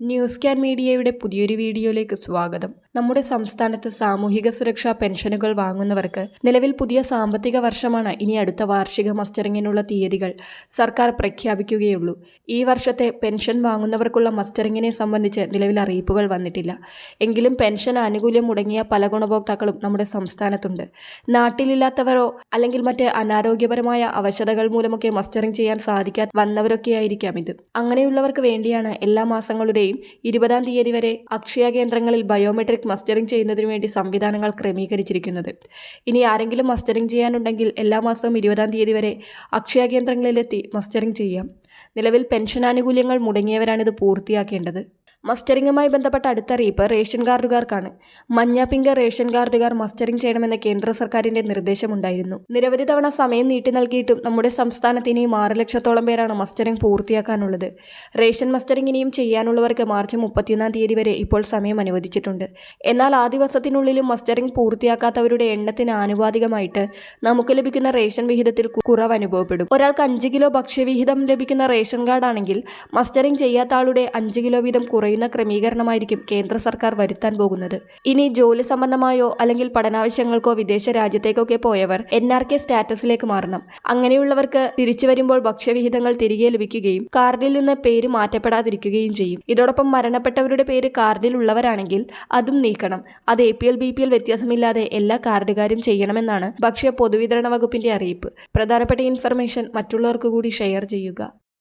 News can മീഡിയയുടെ പുതിയൊരു വീഡിയോയിലേക്ക് സ്വാഗതം. നമ്മുടെ സംസ്ഥാനത്ത് സാമൂഹിക സുരക്ഷാ പെൻഷനുകൾ വാങ്ങുന്നവർക്ക് നിലവിൽ പുതിയ സാമ്പത്തിക വർഷമാണ് ഇനി അടുത്ത വാർഷിക മസ്റ്ററിങ്ങിനുള്ള തീയതികൾ സർക്കാർ പ്രഖ്യാപിക്കുകയുള്ളൂ. ഈ വർഷത്തെ പെൻഷൻ വാങ്ങുന്നവർക്കുള്ള മസ്റ്ററിങ്ങിനെ സംബന്ധിച്ച് നിലവിൽ അറിയിപ്പുകൾ വന്നിട്ടില്ല. എങ്കിലും പെൻഷൻ ആനുകൂല്യം മുടങ്ങിയ പല ഗുണഭോക്താക്കളും നമ്മുടെ സംസ്ഥാനത്തുണ്ട്. നാട്ടിലില്ലാത്തവരോ അല്ലെങ്കിൽ മറ്റ് അനാരോഗ്യപരമായ അവശതകൾ മൂലമൊക്കെ മസ്റ്ററിംഗ് ചെയ്യാൻ സാധിക്കാത്ത വന്നവരൊക്കെയായിരിക്കാം ഇത്. അങ്ങനെയുള്ളവർക്ക് വേണ്ടിയാണ് എല്ലാ മാസങ്ങളുടെയും ഇരുപതാം തീയതി വരെ അക്ഷയ കേന്ദ്രങ്ങളിൽ ബയോമെട്രിക് മസ്റ്ററിംഗ് ചെയ്യുന്നതിനു വേണ്ടി സംവിധാനങ്ങൾ ക്രമീകരിച്ചിരിക്കുന്നത്. ഇനി ആരെങ്കിലും മസ്റ്ററിംഗ് ചെയ്യാനുണ്ടെങ്കിൽ എല്ലാ മാസവും ഇരുപതാം തീയതി വരെ അക്ഷയ കേന്ദ്രങ്ങളിലെത്തി മസ്റ്ററിംഗ് ചെയ്യാം. നിലവിൽ പെൻഷൻ ആനുകൂല്യങ്ങൾ മുടങ്ങിയവരാണിത് പൂർത്തിയാക്കേണ്ടത്. മസ്റ്ററിങ്ങുമായി ബന്ധപ്പെട്ട അടുത്തറിയിപ്പ് റേഷൻ കാർഡുകാർക്കാണ്. മഞ്ഞ പിങ്ക് റേഷൻ കാർഡുകാർ മസ്റ്ററിംഗ് ചെയ്യണമെന്ന് കേന്ദ്ര സർക്കാരിന്റെ നിർദ്ദേശമുണ്ടായിരുന്നു. നിരവധി തവണ സമയം നീട്ടി നൽകിയിട്ടും നമ്മുടെ സംസ്ഥാനത്ത് ഇനിയും ആറ് ലക്ഷത്തോളം പേരാണ് മസ്റ്ററിംഗ് പൂർത്തിയാക്കാനുള്ളത്. റേഷൻ മസ്റ്ററിംഗ് ഇനിയും ചെയ്യാനുള്ളവർക്ക് മാർച്ച് മുപ്പത്തിയൊന്നാം തീയതി വരെ ഇപ്പോൾ സമയം അനുവദിച്ചിട്ടുണ്ട്. എന്നാൽ ആ ദിവസത്തിനുള്ളിലും മസ്റ്ററിംഗ് പൂർത്തിയാക്കാത്തവരുടെ എണ്ണത്തിന് ആനുപാതികമായിട്ട് നമുക്ക് ലഭിക്കുന്ന റേഷൻ വിഹിതത്തിൽ കുറവ് അനുഭവപ്പെടും. ഒരാൾക്ക് അഞ്ച് കിലോ ഭക്ഷ്യവിഹിതം ലഭിക്കുന്ന റേഷൻ കാർഡാണെങ്കിൽ മസ്റ്ററിംഗ് ചെയ്യാത്ത ആളുടെ അഞ്ച് കിലോ വീതം കുറയുന്ന ക്രമീകരണമായിരിക്കും കേന്ദ്ര സർക്കാർ വരുത്താൻ പോകുന്നത്. ഇനി ജോലി സംബന്ധമായോ അല്ലെങ്കിൽ പഠനാവശ്യങ്ങൾക്കോ വിദേശ രാജ്യത്തേക്കൊക്കെ പോയവർ എൻ ആർ കെ സ്റ്റാറ്റസിലേക്ക് മാറണം. അങ്ങനെയുള്ളവർക്ക് തിരിച്ചു വരുമ്പോൾ ഭക്ഷ്യവിഹിതങ്ങൾ തിരികെ ലഭിക്കുകയും കാർഡിൽ നിന്ന് പേര് മാറ്റപ്പെടാതിരിക്കുകയും ചെയ്യും. ഇതോടൊപ്പം മരണപ്പെട്ടവരുടെ പേര് കാർഡിൽ ഉള്ളവരാണെങ്കിൽ അതും നീക്കണം. അത് A P L B P L വ്യത്യാസമില്ലാതെ എല്ലാ കാർഡുകാരും ചെയ്യണമെന്നാണ് ഭക്ഷ്യ പൊതുവിതരണ വകുപ്പിന്റെ അറിയിപ്പ്. പ്രധാനപ്പെട്ട ഇൻഫർമേഷൻ മറ്റുള്ളവർക്ക് കൂടി ഷെയർ ചെയ്യുക.